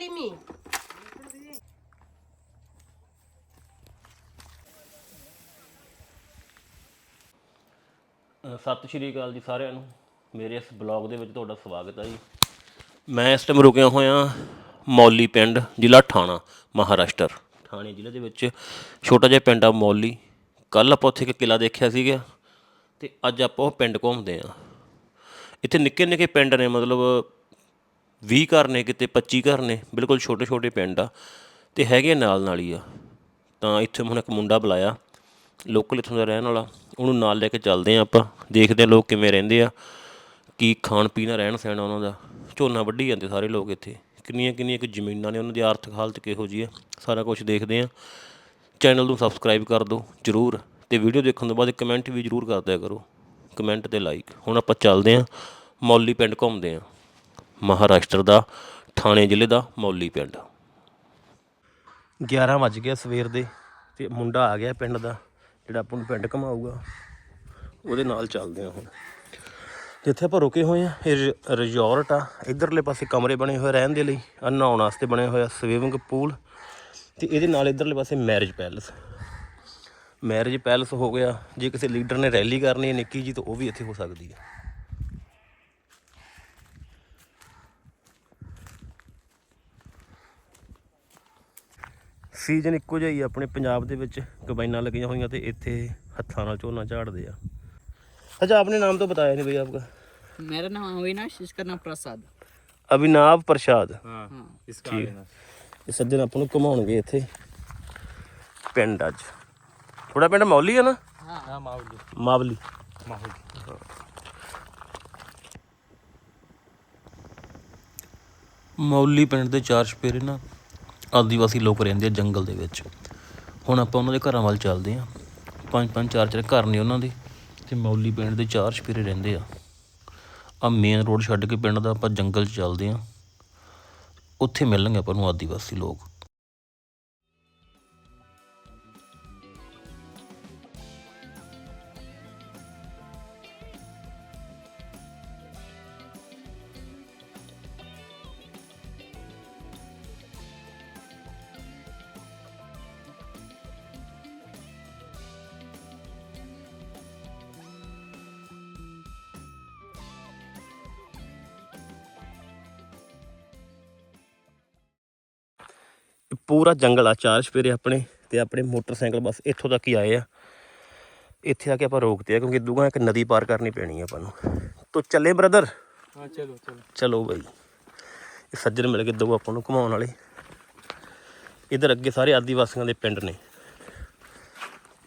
Salimi. ਅ, ਸਤਿ ਸ਼੍ਰੀ ਅਕਾਲ ਜੀ ਸਾਰਿਆਂ ਨੂੰ। ਮੇਰੇ ਇਸ ਬਲੌਗ ਦੇ ਵਿੱਚ ਤੁਹਾਡਾ ਸਵਾਗਤ ਹੈ ਜੀ। ਮੈਂ ਇਸ ਟਾਈਮ ਰੁਕਿਆ ਹੋਇਆ ਮੌਲੀ ਪਿੰਡ ਜ਼ਿਲ੍ਹਾ ਠਾਣਾ ਮਹਾਰਾਸ਼ਟਰ। ਠਾਣੇ ਜ਼ਿਲ੍ਹੇ ਦੇ ਵਿੱਚ ਛੋਟਾ ਜਿਹਾ ਪਿੰਡ ਆ ਮੌਲੀ। ਕੱਲ ਆਪਾਂ ਉੱਥੇ ਇੱਕ ਕਿਲਾ ਦੇਖਿਆ ਸੀਗਾ ਤੇ ਅੱਜ ਆਪਾਂ ਉਹ ਪਿੰਡ ਘੁੰਮਦੇ ਆ ਇੱਥੇ ਨਿੱਕੇ ਨਿੱਕੇ ਪਿੰਡ ਨੇ ਮਤਲਬ 20 ਘਰ ਨੇ ਕਿਤੇ 25 ਘਰ ਨੇ, ਬਿਲਕੁਲ ਛੋਟੇ ਛੋਟੇ ਪਿੰਡ ਆ, ਤੇ ਹੈਗੇ ਨਾਲ ਨਾਲ ਹੀ ਆ। ਤਾਂ ਇੱਥੇ ਹੁਣ ਇੱਕ ਮੁੰਡਾ ਬੁਲਾਇਆ, ਲੋਕਲ ਇੱਥੋਂ ਦਾ ਰਹਿਣ ਵਾਲਾ, ਉਹਨੂੰ ਨਾਲ ਲੈ ਕੇ ਚੱਲਦੇ ਆ ਆਪਾਂ, ਦੇਖਦੇ ਆ ਲੋਕ ਕਿਵੇਂ ਰਹਿੰਦੇ ਆ, ਕੀ ਖਾਣ ਪੀਣ ਰਹਿਣ ਸਹਿਣ ਉਹਨਾਂ ਦਾ। ਝੋਨਾ ਵੱਢੀ ਜਾਂਦੇ ਸਾਰੇ ਲੋਕ ਇੱਥੇ, ਕਿੰਨੀਆਂ ਕਿੰਨੀਆਂ ਕਿ ਜ਼ਮੀਨਾਂ ਨੇ ਉਹਨਾਂ ਦੀ ਆਰਥਿਕ ਹਾਲਤ ਕਿਹੋ ਜੀ ਹੈ ਸਾਰਾ ਕੁਝ ਦੇਖਦੇ ਆ। ਚੈਨਲ ਨੂੰ ਸਬਸਕ੍ਰਾਈਬ ਕਰ ਦਿਓ ਜਰੂਰ, ਤੇ ਵੀਡੀਓ ਦੇਖਣ ਤੋਂ ਬਾਅਦ ਕਮੈਂਟ ਵੀ ਜਰੂਰ ਕਰ ਦਿਆ ਕਰੋ, ਕਮੈਂਟ ਤੇ ਲਾਈਕ। ਹੁਣ ਆਪਾਂ ਚੱਲਦੇ ਆ, ਮੌਲੀ ਪਿੰਡ ਘੁੰਮਦੇ ਆ। ਮਹਾਰਾਸ਼ਟਰ ਦਾ, ਥਾਣੇ ਜ਼ਿਲ੍ਹੇ ਦਾ, ਮੌਲੀ ਪਿੰਡ। 11 ਵੱਜ ਗਿਆ ਸਵੇਰ ਦੇ, ਤੇ ਮੁੰਡਾ ਆ ਗਿਆ ਪਿੰਡ ਦਾ, ਜਿਹੜਾ ਆਪਾਂ ਨੂੰ ਪਿੰਡ ਘਮਾਊਗਾ। ਉਹਦੇ ਨਾਲ ਚੱਲਦੇ ਆ ਹੁਣ। ਜਿੱਥੇ ਆਪਾਂ ਰੁਕੇ ਹੋਏ ਆ ਇਹ ਰਿਜ਼ੋਰਟ ਆ। ਇਧਰਲੇ ਪਾਸੇ ਕਮਰੇ ਬਣੇ ਹੋਏ ਰਹਿਣ ਦੇ ਲਈ, ਆ ਨਹਾਉਣ ਵਾਸਤੇ ਬਣਿਆ ਹੋਇਆ ਸਵੀਮਿੰਗ ਪੂਲ। ਤੇ ਇਹਦੇ ਨਾਲ ਇਧਰਲੇ ਪਾਸੇ ਮੈਰਿਜ ਪੈਲਸ। ਮੈਰਿਜ ਪੈਲਸ ਹੋ ਗਿਆ, ਜੇ ਕਿਸੇ ਲੀਡਰ ਨੇ ਰੈਲੀ ਕਰਨੀ ਹੈ ਨਿੱਕੀ ਜੀ ਤਾਂ ਉਹ ਵੀ ਇੱਥੇ ਹੋ ਸਕਦੀ ਹੈ। ਸੀਜ਼ਨ ਇੱਕੋ ਜਿਹਾ ਹੀ ਆ ਆਪਣੇ ਪੰਜਾਬ ਦੇ ਵਿੱਚ ਕਬਾਈਨਾਂ ਲੱਗੀਆਂ ਹੋਈਆਂ ਤੇ ਇੱਥੇ ਹੱਥਾਂ ਨਾਲ ਝੋਨਾ ਝਾੜਦੇ ਆ ਅੱਛਾ ਆਪਣੇ ਨਾਮ ਤੋਂ ਬਤਾਇਆ ਨਹੀਂ ਭਈ ਆਪਕਾ मेरा नाम अविनाश इसका नाम प्रसाद ਅਭਿਨਾਵ ਪ੍ਰਸ਼ਾਦ हाँ इसका ਠੀਕ ਇਹ ਸੱਜਣ ਆਪਾਂ ਨੂੰ ਘੁਮਾਉਣਗੇ ਇੱਥੇ ਪਿੰਡ ਅੱਜ ਥੋੜਾ ਪਿੰਡ ਮੌਲੀ ਆ ਨਾ हाँ माहौली ਮਾਵਲੀ माहौली ਮੌਲੀ ਪਿੰਡ ਦੇ ਚਾਰ ਛਪੇਰੇ ਨਾ ਆਦੀਵਾਸੀ ਲੋਕ ਰਹਿੰਦੇ ਆ ਜੰਗਲ ਦੇ ਵਿੱਚ। ਹੁਣ ਆਪਾਂ ਉਹਨਾਂ ਦੇ ਘਰਾਂ ਵੱਲ ਚੱਲਦੇ ਆ ਪੰਜ ਪੰਜ ਚਾਰ ਚਾਰ ਘਰ ਨੇ ਉਹਨਾਂ ਦੇ ਤੇ ਮੌਲੀ ਪਿੰਡ ਦੇ ਚਾਰ ਛਪੇਰੇ ਰਹਿੰਦੇ ਆ। ਆ ਮੇਨ ਰੋਡ ਛੱਡ ਕੇ ਪਿੰਡ ਦਾ ਆਪਾਂ ਜੰਗਲ 'ਚ ਚੱਲਦੇ ਆ ਉੱਥੇ ਮਿਲਣਗੇ ਆਪਾਂ ਨੂੰ ਆਦੀਵਾਸੀ ਲੋਕ। ਪੂਰਾ ਜੰਗਲ ਆ ਚਾਰ ਸਪੇਰੇ ਆਪਣੇ ਤੇ ਆਪਣੇ ਮੋਟਰਸਾਈਕਲ ਬਸ ਇੱਥੋਂ ਤੱਕ ਹੀ ਆਏ ਆ। ਇੱਥੇ ਆ ਕੇ ਆਪਾਂ ਰੋਕਦੇ ਆ ਕਿਉਂਕਿ ਦੂਗਾ ਇੱਕ ਨਦੀ ਪਾਰ ਕਰਨੀ ਪੈਣੀ ਆ ਆਪਾਂ ਨੂੰ। ਤੋ ਚੱਲੇ ਬ੍ਰਦਰ? ਹਾਂ ਚਲੋ ਚਲੋ। ਬਈ। ਇਹ ਸੱਜਣ ਮਿਲ ਕੇ ਦੋ ਆਪਾਂ ਨੂੰ ਘੁਮਾਉਣ ਵਾਲੇ। ਇਧਰ ਅੱਗੇ ਸਾਰੇ ਆਦੀਵਾਸੀਆਂ ਦੇ ਪਿੰਡ ਨੇ।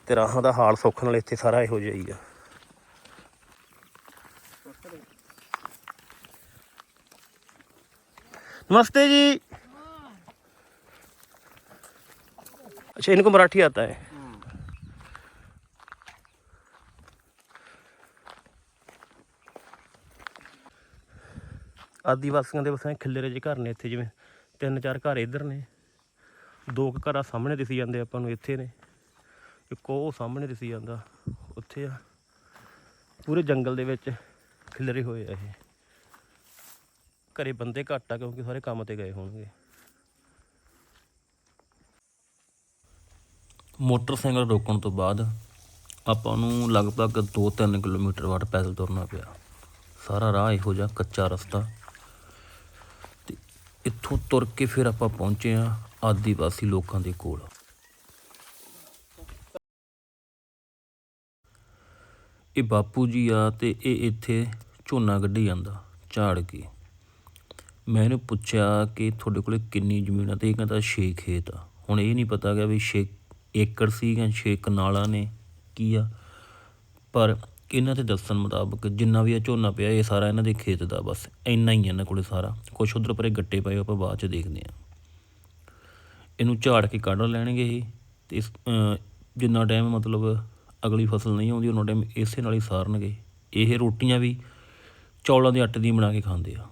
ਤੇ ਰਾਹਾਂ ਦਾ ਹਾਲ ਸੌਖਣ ਵਾਲੇ ਇੱਥੇ ਸਾਰਾ ਇਹੋ ਜਿਹਾ ਹੀ ਆ। ਨਮਸਤੇ ਜੀ। अच्छा इनको मराठी आता है ਆਦੀਵਾਸੀਆਂ ਦੇ ਵਸਾਂ ਖਿੱਲਰੇ ਜਿਹੇ ਘਰ ਨੇ ਇੱਥੇ ਜਿਵੇਂ ਤਿੰਨ ਚਾਰ ਘਰ ਇੱਧਰ ਨੇ ਦੋ ਕੁ ਘਰ ਆ ਸਾਹਮਣੇ ਦਿਸੀ ਜਾਂਦੇ ਆਪਾਂ ਨੂੰ ਇੱਥੇ ਨੇ ਇੱਕ ਉਹ ਸਾਹਮਣੇ ਦਿਸੀ ਜਾਂਦਾ ਉੱਥੇ ਆ ਪੂਰੇ ਜੰਗਲ ਦੇ ਵਿੱਚ ਖਿਲਰੇ ਹੋਏ ਆ ਇਹ ਘਰੇ ਬੰਦੇ ਘੱਟ ਆ ਕਿਉਂਕਿ ਸਾਰੇ ਕੰਮ ਤੇ ਗਏ ਹੋਣਗੇ ਮੋਟਰਸਾਈਕਲ ਰੋਕਣ ਤੋਂ ਬਾਅਦ ਆਪਾਂ ਨੂੰ ਲਗਭਗ 2-3 ਕਿਲੋਮੀਟਰ ਵਾਟ ਪੈਦਲ ਤੁਰਨਾ ਪਿਆ। ਸਾਰਾ ਰਾਹ ਇਹੋ ਜਿਹਾ ਕੱਚਾ ਰਸਤਾ। ਤੇ ਇੱਥੋਂ ਤੁਰ ਕੇ ਫਿਰ ਆਪਾਂ ਪਹੁੰਚੇ ਆ ਆਦੀਵਾਸੀ ਲੋਕਾਂ ਦੇ ਕੋਲ। ਇਹ ਬਾਪੂ ਜੀ ਆ ਤੇ ਇਹ ਇੱਥੇ ਝੋਨਾ ਕੱਢੀ ਜਾਂਦਾ, ਝਾੜ ਕੇ। ਮੈਂ ਇਹਨੂੰ ਪੁੱਛਿਆ ਕਿ ਤੁਹਾਡੇ ਕੋਲੇ ਕਿੰਨੀ ਜ਼ਮੀਨ ਆ? ਤੇ ਇਹ ਕਹਿੰਦਾ 6 ਖੇਤ ਆ। ਹੁਣ ਇਹ ਨਹੀਂ ਪਤਾ ਗਿਆ ਵੀ 6 ਏਕੜ ਸੀ ਜਾਂ 6 ਕਨਾਲਾਂ ਨੇ, ਕੀ ਆ? ਪਰ ਇਹਨਾਂ ਦੇ ਦੱਸਣ ਮੁਤਾਬਕ ਜਿੰਨਾ ਵੀ ਆ ਝੋਨਾ ਪਿਆ, ਇਹ ਸਾਰਾ ਇਹਨਾਂ ਦੇ ਖੇਤ ਦਾ ਬਸ, ਇੰਨਾ ਹੀ ਆ ਇਹਨਾਂ ਕੋਲੇ ਸਾਰਾ। ਕੁਛ ਉਧਰ ਪਰੇ ਗੱਟੇ ਪਏ, ਆਪਾਂ ਬਾਅਦ ਚ ਦੇਖਦੇ ਆ। ਇਹਨੂੰ ਝਾੜ ਕੇ ਕੱਢ ਲੈਣਗੇ ਇਹ, ਤੇ ਇਸ ਜਿੰਨਾ ਟਾਈਮ ਮਤਲਬ ਅਗਲੀ ਫਸਲ ਨਹੀਂ ਆਉਂਦੀ ਉਹਨਾਂ ਟਾਈਮ ਇਸੇ ਨਾਲ ਹੀ ਸਾਰਨਗੇ। ਇਹ ਰੋਟੀਆਂ ਵੀ ਚੌਲਾਂ ਦੇ ਆਟੇ ਦੀ ਬਣਾ ਕੇ ਖਾਂਦੇ ਆ।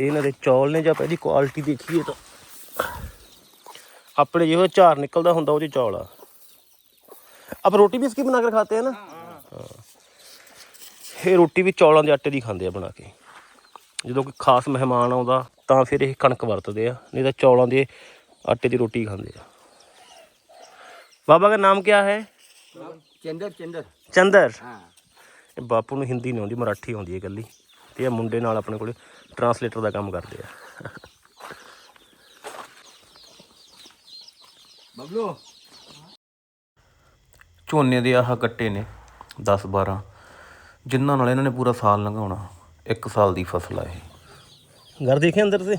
ਇਹਨਾਂ ਦੇ ਚੌਲ ਨੇ ਜਾਂ ਇਹਦੀ ਕੁਆਲਿਟੀ ਦੇਖੀਏ ਤਾਂ। ਆਪਣੇ ਜਿਹੋ ਝਾਰ ਨਿਕਲਦਾ ਹੁੰਦਾ ਉਹ ਚ ਚੌਲ ਆ। ਆਪ ਰੋਟੀ ਵੀ ਇਸ ਕੀ ਬਣਾ ਕੇ ਖਾਤੇ ਹੈ ਨਾ? ਹਾਂ। ਇਹ ਰੋਟੀ ਵੀ ਚੌਲਾਂ ਦੇ ਆਟੇ ਦੀ ਖਾਂਦੇ ਆ ਬਣਾ ਕੇ। ਜਦੋਂ ਕੋਈ ਖਾਸ ਮਹਿਮਾਨ ਆਉਂਦਾ ਤਾਂ ਫਿਰ ਇਹ ਕਣਕ ਵਰਤਦੇ ਆ ਨਹੀਂ ਤਾਂ ਚੌਲਾਂ ਦੇ ਆਟੇ ਦੀ ਰੋਟੀ ਖਾਂਦੇ ਆ। ਬਾਬਾ ਦਾ ਨਾਮ ਕੀ ਹੈ? ਚੰਦਰ ਚੰਦਰ। ਚੰਦਰ। ਹਾਂ। ਇਹ ਬਾਪੂ ਨੂੰ ਹਿੰਦੀ ਨਹੀਂ ਆਉਂਦੀ ਮਰਾਠੀ ਆਉਂਦੀ ਹੈ ਇਕੱਲੀ। ਤੇ ਇਹ ਮੁੰਡੇ ਨਾਲ ਆਪਣੇ ਕੋਲੇ ਟਰਾਂਸਲੇਟਰ ਦਾ ਕੰਮ ਕਰਦੇ ਆ। ਬਬਲੂ। ਝੋਨੇ ਦੇ ਆਹ ਕੱਟੇ ਨੇ 10 12 ਜਿਨ੍ਹਾਂ ਨਾਲ ਇਹਨਾਂ ਨੇ ਪੂਰਾ ਸਾਲ ਲੰਘਾਉਣਾ ਇੱਕ ਸਾਲ ਦੀ ਫਸਲ ਆ ਇਹ। ਘਰ ਦੇਖੇ ਅੰਦਰ ਤੇ?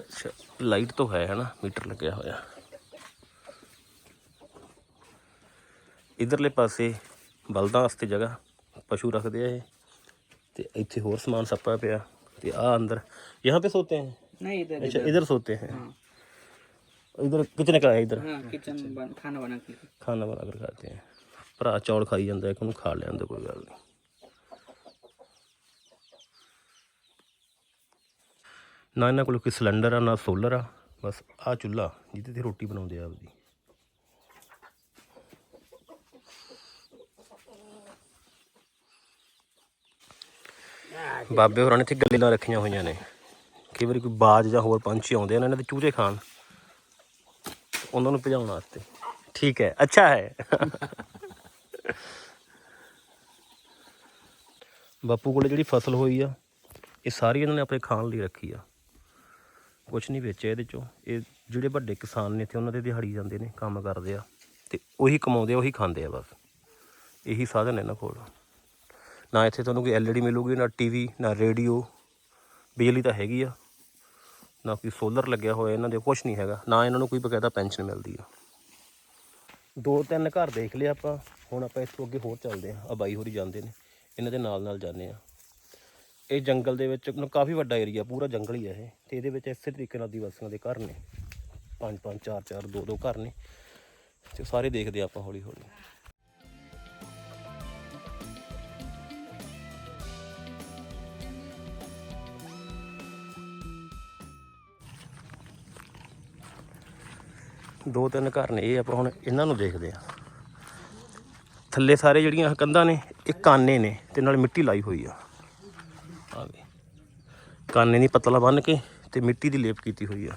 ਅੱਛਾ ਲਾਈਟ ਤਾਂ ਹੈ ਹਨਾ? ਮੀਟਰ ਲੱਗਿਆ ਹੋਇਆ। ਇਧਰਲੇ ਪਾਸੇ ਬਲਦਾਂ ਵਾਸਤੇ ਜਗ੍ਹਾ ਪਸ਼ੂ ਰੱਖਦੇ ਆ ਇਹ। ਤੇ ਇੱਥੇ ਹੋਰ ਸਮਾਨ ਸੱਪਾ ਪਿਆ ਤੇ ਆ ਅੰਦਰ ਯਹਾਂ ਤੇ ਸੋਤੇ ਹੈ ਨਹੀਂ ਇਧਰ ਅੱਛਾ ਇਧਰ। ਸੋਤੇ ਹੈ। इधर कितने का है इधर हाँ किचन बन, खाना बना के ਖਾਣਾ ਬਣਾ ਕੇ ਖਾਤੇ ਹੈ ਭਰਾ ਚੌਲ ਖਾਈ ਜਾਂਦਾ ਇੱਕ ਉਹਨੂੰ ਖਾ ਲੈਣ ਦੇ ਕੋਈ ਗੱਲ ਨਹੀਂ ਨਾ ਇਹਨਾਂ ਕੋਲ ਕੋਈ ਸਿਲੰਡਰ ਆ ਨਾ ਸੋਲਰ ਆ ਬਸ ਆ ਚੁੱਲ੍ਹਾ ਜਿਹਦੇ ਤੇ ਰੋਟੀ ਬਣਾਉਂਦੇ ਆ ਆਪਦੀ ਬਾਬੇ ਹੋਰਾਂ ਨੇ ਇੱਥੇ ਗੱਲਾਂ ਰੱਖੀਆਂ ਹੋਈਆਂ ਨੇ ਕਈ ਵਾਰੀ ਕੋਈ ਬਾਜ ਜਾਂ ਹੋਰ ਪੰਛੀ ਆਉਂਦੇ ਆ ਨਾ ਇਹਨਾਂ ਦੇ ਚੂਹੇ ਖਾਣ ਉਹਨਾਂ ਨੂੰ ਭਜਾਉਣ ਵਾਸਤੇ। ਠੀਕ ਹੈ, ਅੱਛਾ ਹੈ। ਬਾਪੂ ਕੋਲੇ ਜਿਹੜੀ ਫਸਲ ਹੋਈ ਆ, ਇਹ ਸਾਰੀ ਇਹਨਾਂ ਨੇ ਆਪਣੇ ਖਾਣ ਲਈ ਰੱਖੀ ਆ। ਕੁਝ ਨਹੀਂ ਵੇਚਿਆ ਇਹਦੇ ਚੋਂ। ਇਹ ਜਿਹੜੇ ਵੱਡੇ ਕਿਸਾਨ ਨੇ ਇੱਥੇ, ਉਹਨਾਂ ਦੇ ਦਿਹਾੜੀ ਜਾਂਦੇ ਨੇ, ਕੰਮ ਕਰਦੇ ਆ। ਤੇ ਉਹੀ ਕਮਾਉਂਦੇ ਆ, ਉਹੀ ਖਾਂਦੇ ਆ ਬਸ। ਇਹੀ ਸਾਧਨ ਇਹਨਾਂ ਕੋਲ। ਨਾ ਇੱਥੇ ਤੁਹਾਨੂੰ ਕੋਈ ਐਲਈਡੀ ਮਿਲੂਗੀ, ਨਾ ਟੀਵੀ, ਨਾ ਰੇਡੀਓ। ਬਿਜਲੀ ਤਾਂ ਹੈਗੀ ਆ। ਨਾ ਕੋਈ ਸੋਲਰ ਲੱਗਿਆ ਹੋਇਆ, ਇਹਨਾਂ ਦੇ ਕੁਝ ਨਹੀਂ ਹੈਗਾ, ਨਾ ਇਹਨਾਂ ਨੂੰ ਕੋਈ ਬਕਾਇਦਾ ਪੈਨਸ਼ਨ ਮਿਲਦੀ ਆ। ਦੋ ਤਿੰਨ ਘਰ ਦੇਖ ਲਿਆ ਆਪਾਂ, ਹੁਣ ਆਪਾਂ ਇਸ ਤੋਂ ਅੱਗੇ ਹੋਰ ਚੱਲਦੇ ਆ ਆ ਬਾਈ ਹੋਰੀ ਜਾਂਦੇ ਨੇ, ਇਹਨਾਂ ਦੇ ਨਾਲ ਨਾਲ ਜਾਂਦੇ ਆ ਇਹ ਜੰਗਲ ਦੇ ਵਿੱਚ ਕਾਫੀ ਵੱਡਾ ਏਰੀਆ ਪੂਰਾ ਜੰਗਲ ਹੀ ਹੈ ਇਹ, ਤੇ ਇਹਦੇ ਵਿੱਚ ਇਸੇ ਤਰੀਕੇ ਨਾਲ ਆਦੀਵਾਸੀਆਂ ਦੇ ਘਰ ਨੇ। ਪੰਜ ਪੰਜ ਚਾਰ ਚਾਰ ਦੋ ਦੋ ਘਰ ਨੇ, ਤੇ ਸਾਰੇ ਦੇਖਦੇ ਆ ਆਪਾਂ ਹੌਲੀ ਹੌਲੀ ਦੋ ਤਿੰਨ ਘਰ ਨੇ, ਇਹ ਆਪਾਂ ਹੁਣ ਇਹਨਾਂ ਨੂੰ ਦੇਖਦੇ ਆ ਥੱਲੇ ਸਾਰੇ ਜਿਹੜੀਆਂ ਕੰਧਾਂ ਨੇ, ਇਹ ਕਾਨੇ ਨੇ ਤੇ ਨਾਲ ਮਿੱਟੀ ਲਾਈ ਹੋਈ ਆ। ਆ ਕਾਨੇ ਦੀ ਪਤਲਾ ਬੰਨ ਕੇ ਤੇ ਮਿੱਟੀ ਦੀ ਲੇਪ ਕੀਤੀ ਹੋਈ ਆ।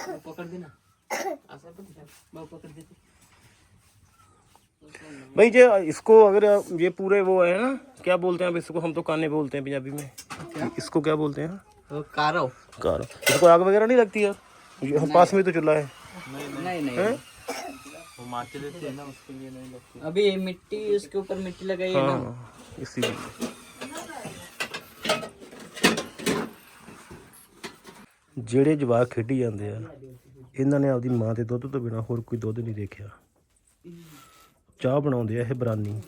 पकड़ देना। पकड़ देते। भाई जी इसको अगर ये पूरे वो है ना क्या बोलते हैं अब इसको? हम तो काने बोलते हैं पंजाबी में। इसको क्या बोलते हैं? वो कारव कार। इसको आग वगैरह नहीं लगती यार? ये हम पास में तो चूल्हा है। नहीं नहीं। हैं ना उसके लिए नहीं लगती। अभी ये मिट्टी उसके ऊपर मिट्टी लगाई है ना। हाँ इसीलिए। ਜਿਹੜੇ ਜਵਾਕ ਖੇਡੀ ਜਾਂਦੇ ਆ ਇਹਨਾਂ ਨੇ ਆਪਦੀ ਮਾਂ ਦੇ ਦੁੱਧ ਤੋਂ ਬਿਨਾ ਹੋਰ ਕੋਈ ਦੁੱਧ ਨਹੀਂ ਦੇਖਿਆ ਚਾਹ ਬਣਾਉਂਦੇ ਆ ਇਹ ਬਰਾਨੀ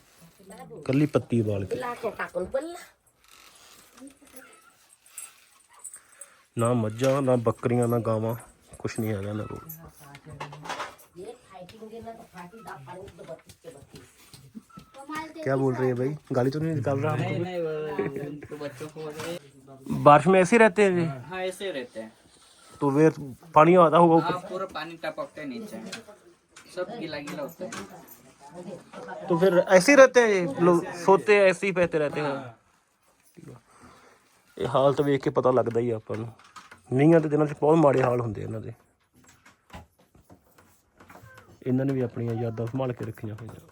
ਕੱਲੀ ਪੱਤੀ ਉਬਾਲ ਕੇ लाटे टाकून पडला ਨਾ ਮੱਝਾਂ ਨਾ ਬੱਕਰੀਆਂ ਨਾ ਗਾਵਾਂ ਕੁਛ ਨਹੀਂ ਹੈਗਾ ਇਹਨਾਂ ਕੋਲ ये फाइटिंग देना तो फाटी दा पाणी तो बत्तीस के बत्तीस क्या बोल रही है भाई गाली तो नहीं निकाल रहा नहीं नहीं वो उनको बच्चों को वगैरह बारिश में ऐसे ही रहते हैं ये? हाँ ऐसे रहते हैं तो वे पानी आता होगा ऊपर हाँ पूरा पानी टपकता है नीचे सब गीला गीला होता है तो फिर ऐसे ही रहते हैं ये लोग सोते हैं ऐसे ही बहते रहते हैं ਇਹ ਹਾਲਤ ਵੇਖ ਕੇ ਪਤਾ ਲੱਗਦਾ ਹੀ ਆ ਆਪਾਂ ਨੂੰ ਮੀਂਹਾਂ ਦੇ ਦਿਨਾਂ 'ਚ ਬਹੁਤ ਮਾੜੇ ਹਾਲ ਹੁੰਦੇ ਇਹਨਾਂ ਦੇ ਇਹਨਾਂ ਨੇ ਵੀ ਆਪਣੀਆਂ ਯਾਦਾਂ ਸੰਭਾਲ ਕੇ ਰੱਖੀਆਂ ਹੋਈਆਂ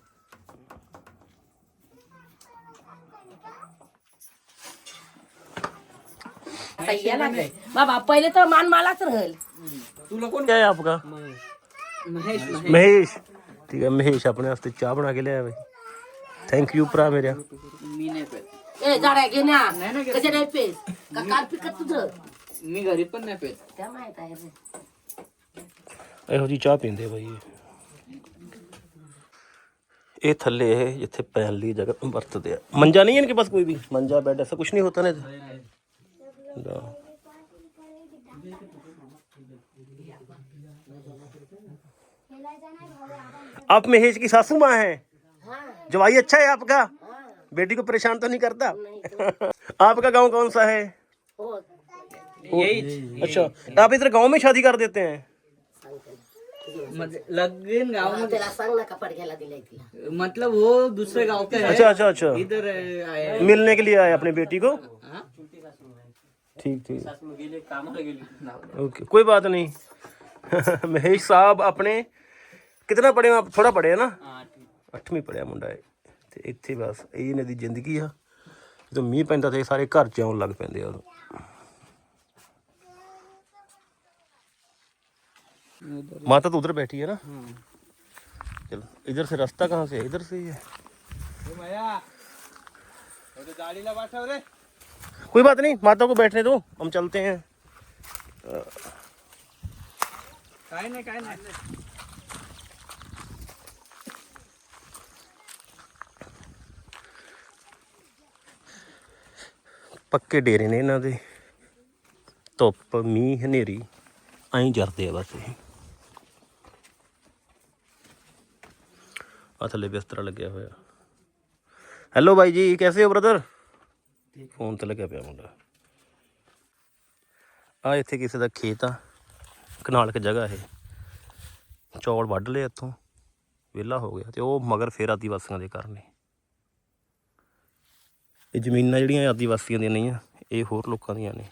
सह्या लागले बाबा पहिले तर मान मलाच राहील तुला कोण क्या है आपका महेश महेश महेश ठीक है महेश अपने वास्ते चाह बना के लिया भाई ਥੈਂਕ ਯੂ ਭਰਾ ਮੇਰਿਆ मी नाही पेत ए झाडा घे ना नाही ना घेत. कशा नाही पेस का काल पिकत तुझं मी घरी पण नाही पेत त्या माहित आहे रे ਇਹੋ ਜੀ ਚਾਹ ਪੀਂਦੇ ਬਾਈ ਇਹ ਇਹ ਥੱਲੇ ਇਹ ਜਿੱਥੇ ਪੈਣ ਲਈ ਜਗ੍ਹਾ ਵਰਤਦੇ ਆ ਮੰਜਾ ਨਹੀਂ ਹੈ ਇਨਕੇ ਪਾਸ ਕੋਈ ਵੀ ਮੰਜਾ ਬੈੱਡ ऐसा कुछ नहीं होता ना लो। आप महेश की सासू माँ हैं? जवाई अच्छा है आपका? बेटी को परेशान तो नहीं करता? आपका गाँव कौन सा है? यही। अच्छा आप इधर गाँव में शादी कर देते हैं? लगीन गाव सांग ना कपड घ्यायला दिलाय तिला मतलब वो दूसरे गाँव का है। अच्छा अच्छा अच्छा। इधर आया मिलने के लिए आए अपनी बेटी को? हाँ? ठीक ठीक ओके कोई बात नहीं महेश साहब अपने कितना पढ़े हो आप थोड़ा पढ़े है ना हाँ, ठीक। ਅੱਠਵੀਂ ਪੜਿਆ ਮੁੰਡਾ ਹੈ ਤੇ ਇੱਥੇ ਬਸ ਇਹ ਇਹਨਾਂ ਦੀ ਜ਼ਿੰਦਗੀ ਆ ਜਦੋਂ ਮੀਂਹ ਪੈਂਦਾ ਤੇ ਸਾਰੇ ਘਰ ਚ ਆਉਣ ਲੱਗ ਪੈਂਦੇ ਆ ਉਦੋਂ माता तो उधर बैठी है ना चलो इधर से रास्ता कहाँ से है इधर से ही है ए माया अरे गाडीला पाठव रे कोई बात नहीं माता को बैठने दो हम चलते हैं काय नाही काय नाही ਪੱਕੇ ਡੇਰੇ ਨੇ ਇਹਨਾਂ ਦੇ ਧੁੱਪ ਮੀਂਹ ਹਨੇਰੀ ਐਂ ਜਰਦੇ ਆ ਬਸ ਇਹ ਆ ਥੱਲੇ ਬਿਸਤਰਾ ਲੱਗਿਆ ਹੋਇਆ ਹੈਲੋ ਬਾਈ ਜੀ ਕੈਸੇ ਹੋ ਬ੍ਰਦਰ ਫੋਨ ਤੇ ਲੱਗਿਆ ਪਿਆ ਮੁੰਡਾ। ਆ ਇੱਥੇ ਕਿਸੇ ਦਾ ਖੇਤ ਆ। ਕਨਾਲਕ ਜਗ੍ਹਾ ਇਹ। ਚੌਲ ਵੱਢ ਲਏ ਇੱਥੋਂ। ਵਿਹਲਾ ਹੋ ਗਿਆ ਤੇ ਉਹ ਮਗਰ ਫੇਰ ਆਦੀਵਾਸੀਆਂ ਦੇ ਘਰ ਨੇ। ਇਹ ਜ਼ਮੀਨਾਂ ਜਿਹੜੀਆਂ ਆਦੀਵਾਸੀਆਂ ਦੀਆਂ ਨਹੀਂ ਆ, ਇਹ ਹੋਰ ਲੋਕਾਂ ਦੀਆਂ ਨੇ।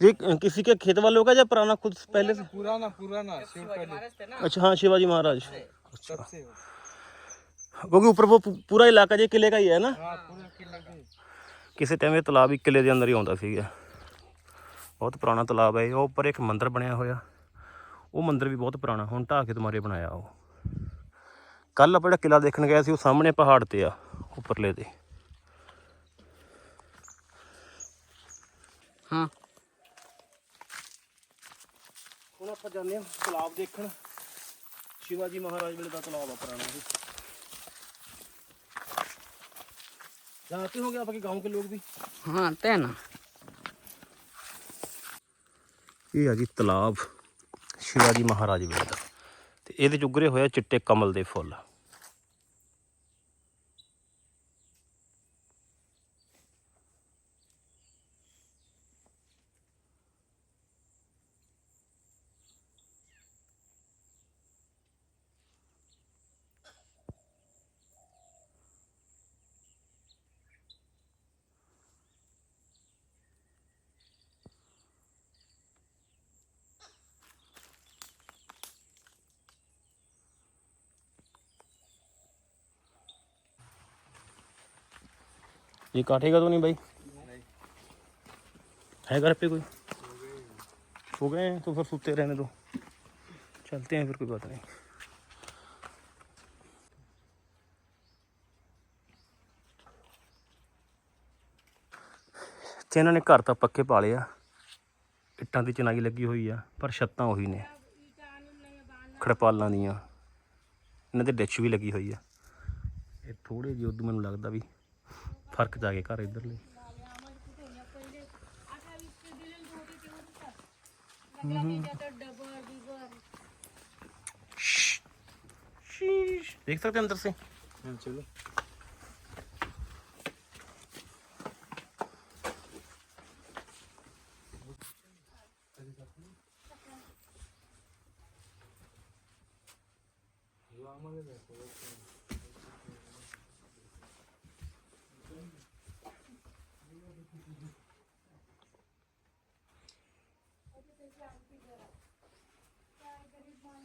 ये किसी के खेत वालों का या पुराना खुद पहले से पुराना पुराना शिवकाली महाराज थे ना अच्छा हाँ शिवाजी महाराज तब से हो क्योंकि ऊपर वो पू- पूरा इलाका जे किले का ही है ना हाँ पूरा किला के ਕਿਸੇ ਟਾਈਮ ਇਹ ਤਲਾਬ ਹੀ ਕਿਲੇ ਦੇ ਅੰਦਰ ਹੀ ਆਉਂਦਾ ਸੀਗਾ ਬਹੁਤ ਪੁਰਾਣਾ ਤਲਾਬ ਹੈ ਇਹ ਉਹ ਉੱਪਰ ਇੱਕ ਮੰਦਿਰ ਬਣਿਆ ਹੋਇਆ ਉਹ ਮੰਦਿਰ ਵੀ ਬਹੁਤ ਪੁਰਾਣਾ ਹੁਣ ਢਾਹ ਕੇ ਤੁਮਾਰੇ ਬਣਾਇਆ ਉਹ ਕੱਲ ਆਪਾਂ ਜਿਹੜਾ ਕਿਲਾ ਦੇਖਣ ਗਿਆ ਸੀ ਉਹ ਸਾਹਮਣੇ ਪਹਾੜ ਤੇ ਆ ਉੱਪਰਲੇ ਤੇ हाँ ਹੁਣ ਆਪਾਂ ਜਾਂਦੇ ਹਾਂ ਤਲਾਬ ਦੇਖਣ ਸ਼ਿਵਾਜੀ ਮਹਾਰਾਜ ਵੇਲੇ ਦਾ ਤਲਾਬ ਆ ਪੁਰਾਣਾ ਇਹ ਜਾਤੇ ਹੋਗੇ आपके गांव के लोग भी हाँ आते हैं ना ਇਹ ਆ ਜੀ ਤਲਾਬ ਸ਼ਿਵਾਜੀ ਮਹਾਰਾਜ ਵੇਲੇ ਦਾ ਤੇ ਇਹਦੇ ਚ ਉਗਰੇ ਹੋਇਆ ਚਿੱਟੇ ਕਮਲ ਦੇ ਫੁੱਲ ये काटेगा तो नहीं भाई है घर पे कोई हो गए हैं तो फिर सोते रहने दो चलते हैं फिर कोई बात नहीं ਤੇ ਇਹਨਾਂ ਨੇ ਘਰ ਤਾਂ ਪੱਕੇ ਪਾ ਲਿਆ ਇੱਟਾਂ ਦੀ ਚਨਾਈ ਲੱਗੀ ਹੋਈ ਆ ਪਰ ਛੱਤਾਂ ਉਹੀ ਨੇ ਖੜਪਾਲਾਂ ਦੀਆਂ ਇਹਨਾਂ ਦੇ ਡਿੱਚ ਵੀ ਲੱਗੀ ਹੋਈ ਆ ਇਹ ਥੋੜੇ ਜਿਹੇ ਉਦੋਂ ਮੈਨੂੰ ਲੱਗਦਾ ਵੀ ਫ਼ਰਕ ਜਾ ਕੇ ਘਰ ਇਧਰਲੇ। ਦੇਖ ਸਕਦੇ ਅੰਦਰ ਸੇ? ਚਲੋ। Good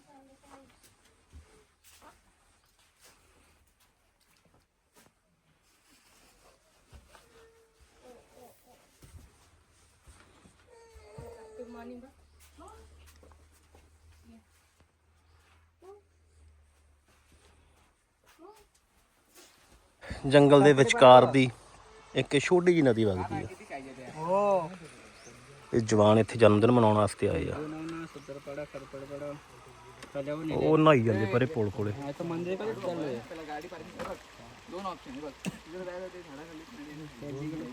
ਜੰਗਲ ਦੇ ਵਿਚਕਾਰ ਦੀ ਇੱਕ ਛੋਟੀ ਜੀ ਨਦੀ ਵਗਦੀ ਹੈ ਓ ਇਹ ਜਵਾਨ ਇੱਥੇ ਜਨਮਦਿਨ ਮਨਾਉਣ ਵਾਸਤੇ ਆਏ ਆ। ਉਹ ਨਹਾਈ ਜਾਂਦੇ ਪਰੇ ਪੁਲ ਕੋਲੇ।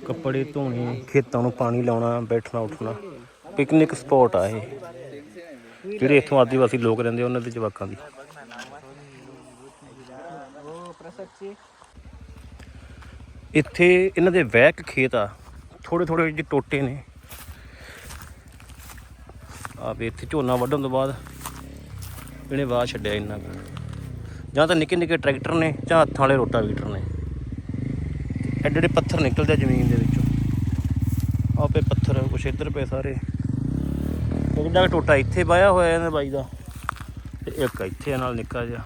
ਕੱਪੜੇ ਧੋਣੇ, ਖੇਤਾਂ ਨੂੰ ਪਾਣੀ ਲਾਉਣਾ, ਬੈਠਣਾ, ਉੱਠਣਾ। ਪਿਕਨਿਕ ਸਪੌਟ ਆ ਇਹ। ਜਿਹੜੇ ਇੱਥੋਂ ਆਦੀਵਾਸੀ ਲੋਕ ਰਹਿੰਦੇ ਉਹਨਾਂ ਦੇ ਜਵਾਕਾਂ ਦੀ। ਇੱਥੇ ਇਹਨਾਂ ਦੇ ਵੈਕ ਖੇਤ ਆ। ਥੋੜੇ ਥੋੜੇ ਜਿਹੇ ਟੋਟੇ ਨੇ। ਆ ਵੇ ਇੱਥੇ ਝੋਨਾ ਵੱਢਣ ਤੋਂ ਬਾਅਦ ਇਹਨੇ ਵਾਹ ਛੱਡਿਆ ਇੰਨਾ ਕੁ। ਜਾਂ ਤਾਂ ਨਿੱਕੇ ਨਿੱਕੇ ਟਰੈਕਟਰ ਨੇ, ਜਾਂ ਹੱਥਾਂ ਵਾਲੇ ਰੋਟਾਵੀਟਰ ਨੇ। ਐਡੇ ਐਡੇ ਪੱਥਰ ਨਿਕਲਦੇ ਆ ਜ਼ਮੀਨ ਦੇ ਵਿੱਚੋਂ। ਆਪੇ ਪੱਥਰ, ਕੁਛ ਇੱਧਰ ਪਏ ਸਾਰੇ। ਇੱਕ ਦਾ ਟੋਟਾ ਇੱਥੇ ਵਾਇਆ ਹੋਇਆ ਇਹਨਾਂ ਬਾਈ ਦਾ, ਤੇ ਇੱਕ ਇੱਥੇ ਆ ਨਾਲ ਨਿੱਕਾ ਜਿਹਾ।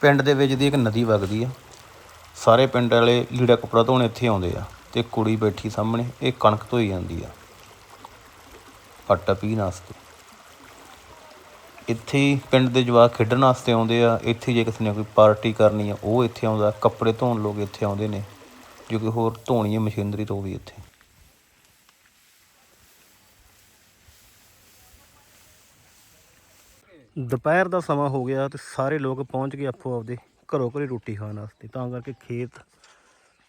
ਪਿੰਡ ਦੇ ਵਿੱਚ ਦੀ ਇੱਕ ਨਦੀ ਵਗਦੀ ਆ। ਸਾਰੇ ਪਿੰਡ ਵਾਲੇ ਲੀੜਾ ਕੱਪੜਾ ਧੋਣ ਇੱਥੇ ਆਉਂਦੇ ਆ ਤੇ ਕੁੜੀ ਬੈਠੀ ਸਾਹਮਣੇ, ਇਹ ਕਣਕ ਧੋਈ ਜਾਂਦੀ ਆ। ਆਟਾ ਪੀਣ ਵਾਸਤੇ। ਇੱਥੇ ਹੀ ਪਿੰਡ ਦੇ ਜਵਾਕ ਖੇਡਣ ਵਾਸਤੇ ਆਉਂਦੇ ਆ। ਇੱਥੇ ਜੇ ਕਿਸੇ ਨੇ ਕੋਈ ਪਾਰਟੀ ਕਰਨੀ ਆ, ਉਹ ਇੱਥੇ ਆਉਂਦਾ। ਕੱਪੜੇ ਧੋਣ ਲੋਕ ਇੱਥੇ ਆਉਂਦੇ ਨੇ, ਜੋ ਕਿ ਹੋਰ ਧੋਣੀ ਹੈ ਮਸ਼ੀਨਰੀ ਤੋਂ ਵੀ ਇੱਥੇ। ਦੁਪਹਿਰ ਦਾ ਸਮਾਂ ਹੋ ਗਿਆ ਤੇ ਸਾਰੇ ਲੋਕ ਪਹੁੰਚ ਗਏ ਆਪੋ ਆਪਦੇ ਘਰੋਂ ਘਰੀ ਰੋਟੀ ਖਾਣ ਵਾਸਤੇ। ਤਾਂ ਕਰਕੇ ਖੇਤ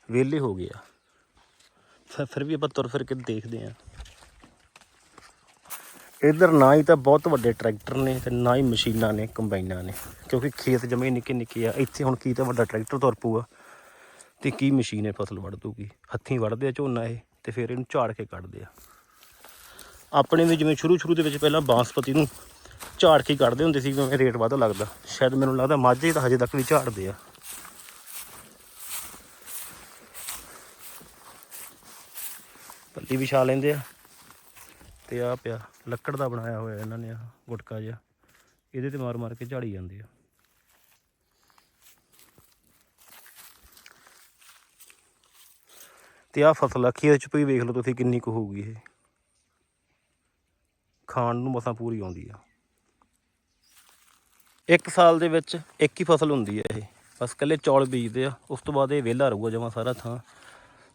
ਵਿਹਲੇ ਹੋ ਗਏ ਆ। ਫਿਰ ਫਿਰ ਵੀ ਆਪਾਂ ਤੁਰ ਫਿਰ ਕੇ ਦੇਖਦੇ ਆ। ਇਧਰ ਨਾ ਹੀ ਤਾਂ ਬਹੁਤ ਵੱਡੇ ਟਰੈਕਟਰ ਨੇ ਤੇ ਨਾ ਹੀ ਮਸ਼ੀਨਾਂ ਨੇ, ਕੰਬਾਈਨਾਂ ਨੇ, ਕਿਉਂਕਿ ਖੇਤ ਜਮੇ ਨਿੱਕੇ ਨਿੱਕੇ ਆ। ਇੱਥੇ ਹੁਣ ਕੀ ਤਾਂ ਵੱਡਾ ਟਰੈਕਟਰ ਤੁਰ ਪਊਗਾ ਤੇ ਕੀ ਮਸ਼ੀਨ ਹੈ ਫਸਲ ਵੱਢ ਦੂਗੀ ਹੱਥੀਂ ਵੱਢਦੇ ਆ ਝੋਨਾ ਇਹ ਤੇ ਫਿਰ ਇਹਨੂੰ ਝਾੜ ਕੇ ਕੱਢਦੇ ਆ। ਆਪਣੇ ਵੀ ਜਿਵੇਂ ਸ਼ੁਰੂ ਸ਼ੁਰੂ ਦੇ ਵਿੱਚ ਪਹਿਲਾਂ ਬਾਂਸਪਤੀ ਨੂੰ ਝਾੜ ਕੇ ਕੱਢਦੇ ਹੁੰਦੇ ਸੀ, ਕਿਉਂਕਿ ਰੇਟ ਵੱਧ ਲੱਗਦਾ। ਸ਼ਾਇਦ ਮੈਨੂੰ ਲੱਗਦਾ ਮਾਝੇ ਤਾਂ ਹਜੇ ਤੱਕ ਵੀ ਝਾੜਦੇ ਆ। ਪੱਲੀ ਵਿਛਾ ਲੈਂਦੇ ਆ। ਤੇ ਆ ਪਿਆ, ਲੱਕੜ ਦਾ ਬਣਾਇਆ ਹੋਇਆ ਇਹਨਾਂ ਨੇ ਆ ਗੁਟਕਾ ਜਿਹਾ। ਇਹਦੇ ਤੇ ਮਾਰ ਮਾਰ ਕੇ ਝਾੜੀ ਜਾਂਦੇ ਆ। ਤੇ ਆ ਫਸਲ ਆ ਇਹਦੇ ਚ ਪਈ ਵੇਖ ਲਓ ਤੁਸੀਂ ਕਿੰਨੀ ਕੁ ਹੋਊਗੀ ਇਹ। ਖਾਣ ਨੂੰ ਮਸਾਂ ਪੂਰੀ ਆਉਂਦੀ ਆ। ਇੱਕ ਸਾਲ ਦੇ ਵਿੱਚ ਇੱਕ ਹੀ ਫਸਲ ਹੁੰਦੀ ਹੈ ਇਹ ਬਸ ਕੱਲੇ ਚੌਲ ਬੀਜਦੇ ਆ ਉਸ ਤੋਂ ਬਾਅਦ ਇਹ ਵਿਹਲਾ ਰਹੂਗਾ ਜਮਾ ਸਾਰਾ ਥਾਂ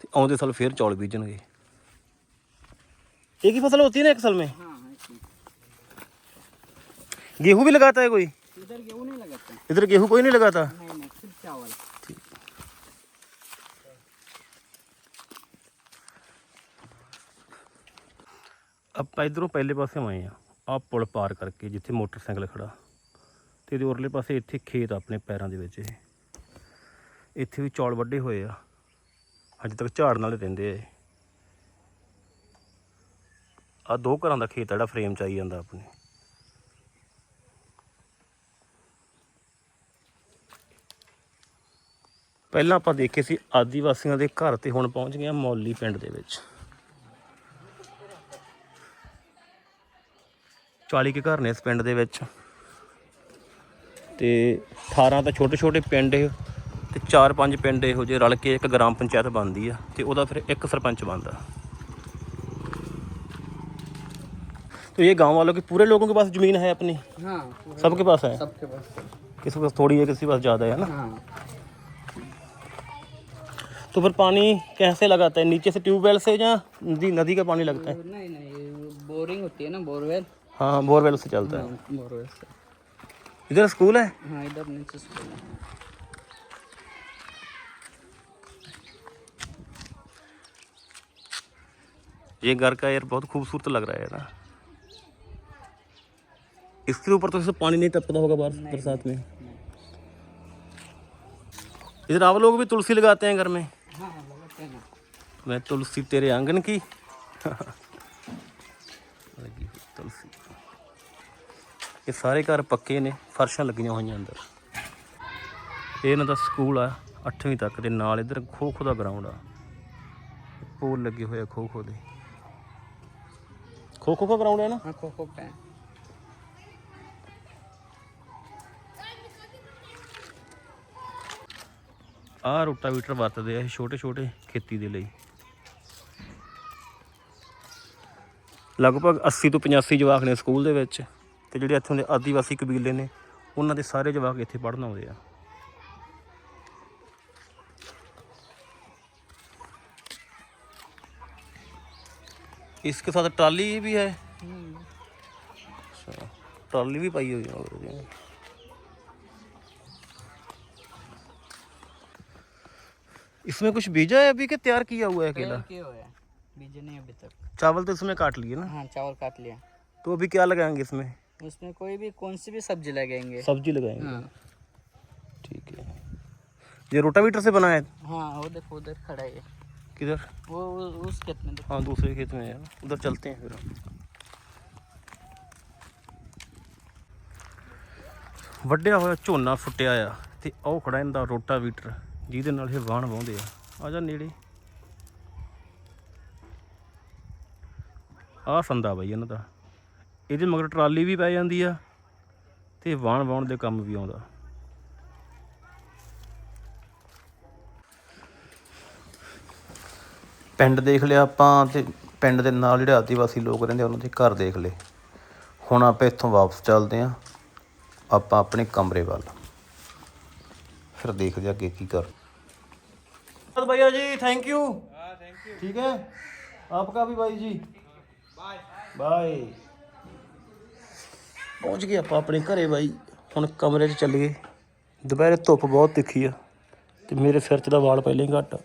ਤੇ ਆਉਂਦੇ ਸਾਲ ਫੇਰ ਚੌਲ ਬੀਜਣਗੇ एक ही फसल होती है ना एक साल में हाँ हाँ ठीक। गेहूं भी लगाता है कोई इधर गेहूँ नहीं लगाते इधर गेहूं कोई नहीं लगाता नहीं नहीं सिर्फ चावल ਆਪਾਂ ਇਧਰੋਂ ਪਹਿਲੇ ਪਾਸੇ ਆਏ ਆ ਆ ਪੁਲ ਪਾਰ ਕਰਕੇ ਜਿੱਥੇ ਮੋਟਰਸਾਈਕਲ ਖੜਾ ਤੇ ਇਹਦੇ ਉਰਲੇ ਪਾਸੇ ਇੱਥੇ ਖੇਤ ਆਪਣੇ ਪੈਰਾਂ ਦੇ ਵਿੱਚ ਇਹ। ਇੱਥੇ ਵੀ ਚੌਲ ਵੱਡੇ ਹੋਏ ਆ। ਅਜੇ ਤੱਕ ਝਾੜ ਨਾਲ ਹੀ ਰਹਿੰਦੇ ਆ ਆ ਦੋ ਘਰਾਂ ਦਾ ਖੇਤ ਜਿਹੜਾ ਫਰੇਮ ਚ ਆਈ ਜਾਂਦਾ ਆਪਣੇ। ਪਹਿਲਾਂ ਆਪਾਂ ਦੇਖੇ ਸੀ ਆਦੀਵਾਸੀਆਂ ਦੇ ਘਰ ਤੇ ਹੁਣ ਪਹੁੰਚ ਗਏ ਆ ਮੌਲੀ ਪਿੰਡ ਦੇ ਵਿੱਚ। 40 ਕੇ ਘਰ ਨੇ ਇਸ ਪਿੰਡ ਦੇ ਵਿੱਚ। ਤੇ 18 ਤਾਂ ਛੋਟੇ ਛੋਟੇ ਪਿੰਡ ਇਹ ਤੇ 4-5 ਪਿੰਡ ਇਹੋ ਜਿਹੇ ਰਲ ਕੇ ਇੱਕ ਗ੍ਰਾਮ ਪੰਚਾਇਤ ਬਣਦੀ ਆ ਤੇ ਉਹਦਾ ਫਿਰ ਇੱਕ ਸਰਪੰਚ ਬਣਦਾ तो ये गांव वालों के पूरे लोगों के पास जमीन है अपनी हाँ पूरा सबके पास है सबके पास है। किसी के पास थोड़ी है किसी के पास ज़्यादा है ना हाँ तो फिर पानी कैसे लगाता है नीचे से ट्यूबवेल से या नदी नदी का पानी लगता है तो नहीं नहीं बोरिंग होती है ना बोरवेल हाँ बोरवेल से चलता है हाँ, बोरवेल से इधर स्कूल है? हाँ इधर नीचे स्कूल है। ये घर का यार बहुत खूबसूरत लग रहा है ना। इसके ऊपर तो पानी नहीं टपकता होगा बरसात में। इधर आप लोग भी तुलसी लगाते हैं घर में। हाँ, हाँ हैं। मैं तुलसी तेरे आँगन की। तुलसी। ਇਹ ਸਾਰੇ ਘਰ ਪੱਕੇ ਨੇ ਫਰਸ਼ਾਂ ਲੱਗੀਆਂ ਹੋਈਆਂ ਅੰਦਰ। ਇਹ ਇਹਨਾਂ ਦਾ ਸਕੂਲ ਆ 8ਵੀਂ ਤੱਕ ਦੇ ਨਾਲ ਇਧਰ ਖੋ ਖੋ ਦਾ ਗਰਾਊਂਡ ਆ। ਪੋਲ ਲੱਗੇ ਹੋਏ ਆ ਖੋ ਖੋ ਦੇ। ਖੋ ਖੋ ਦਾ ਗਰਾਊਂਡ ਹੈ ਨਾ? ਖੋ ਖੋ ਪੈ। ਆ ਰੋਟਾਵੀਟਰ ਵਰਤਦੇ ਆ ਇਹ ਛੋਟੇ ਛੋਟੇ ਖੇਤੀ ਦੇ ਲਈ। ਲਗਭਗ 80 ਤੋਂ 85 ਜਵਾਕ ਨੇ ਸਕੂਲ ਦੇ ਵਿੱਚ। ਤੇ ਜਿਹੜੇ ਇੱਥੋਂ ਦੇ ਆਦੀਵਾਸੀ ਕਬੀਲੇ ਨੇ ਉਹਨਾਂ ਦੇ ਸਾਰੇ ਜਵਾਕ ਇੱਥੇ ਪੜ੍ਹਨ ਆਉਂਦੇ ਆ इसके साथ ट्राली भी है अच्छा ट्राली भी पाई हुई है मगर इसमें। इसमें कुछ बीजा है अभी के तैयार किया हुआ है अकेला तैयार किए हुए हैं बीजे नहीं अभी तक चावल तो इसमें काट लिए ना हाँ चावल काट लिया तो अभी क्या लगाएंगे इसमें उसमें कोई भी कौन सी भी सब्जी लगाएंगे सब्जी लगाएंगे हाँ ठीक है ये रोटावीटर से बनाया है हाँ वो देखो उधर खड़ा है ये। किधर वो वो- उस खेत में देखो हाँ दूसरे खेत में है ना उधर चलते हैं फिर हम। ਵੱਢਿਆ ਹੋਇਆ ਝੋਨਾ ਫੁੱਟਿਆ ਆ ਤੇ ਉਹ ਖੜਾ ਇਹਦਾ ਰੋਟਾਵੀਟਰ ਜਿਹਦੇ ਨਾਲ ਇਹ ਵਾਹਣ ਵਾਹੁੰਦੇ ਆ ਆ ਜਾ ਨੇੜੇ ਆ ਸੰਦਾ ਬਾਈ ਇਹਨਾਂ ਦਾ ਇਹਦੇ ਮਗਰ ਟਰਾਲੀ ਵੀ ਪੈ ਜਾਂਦੀ ਆ ਤੇ ਵਾਹਣ ਵਾਹੁਣ ਦੇ ਕੰਮ ਵੀ ਆਉਂਦਾ ਪਿੰਡ ਦੇਖ ਲਿਆ ਆਪਾਂ ਤੇ ਪਿੰਡ ਦੇ ਨਾਲ ਜਿਹੜੇ ਆਦੀਵਾਸੀ ਲੋਕ ਰਹਿੰਦੇ ਆ, ਉਹਨਾਂ ਦੇ ਘਰ ਦੇਖ ਲਏ ਹੁਣ ਆਪਾਂ ਇੱਥੋਂ ਵਾਪਸ ਚੱਲਦੇ ਆਂ ਆਪਾਂ ਆਪਣੇ ਕਮਰੇ ਵੱਲ ਫਿਰ ਦੇਖਦੇ ਆ ਅੱਗੇ ਕੀ ਕਰ भैया जी थैंक यू ठीक है आपका भी भाई जी बाय बाय ਪਹੁੰਚ ਗਏ ਆਪਾਂ ਆਪਣੇ ਘਰੇ ਬਾਈ। ਹੁਣ ਕਮਰੇ 'ਚ ਚੱਲੀਏ। ਦੁਪਹਿਰੇ ਧੁੱਪ ਬਹੁਤ ਤਿੱਖੀ ਆ ਤੇ ਮੇਰੇ ਸਿਰ 'ਚ ਦਾ ਵਾਲ ਪਹਿਲਾਂ ਹੀ ਘੱਟ ਆ।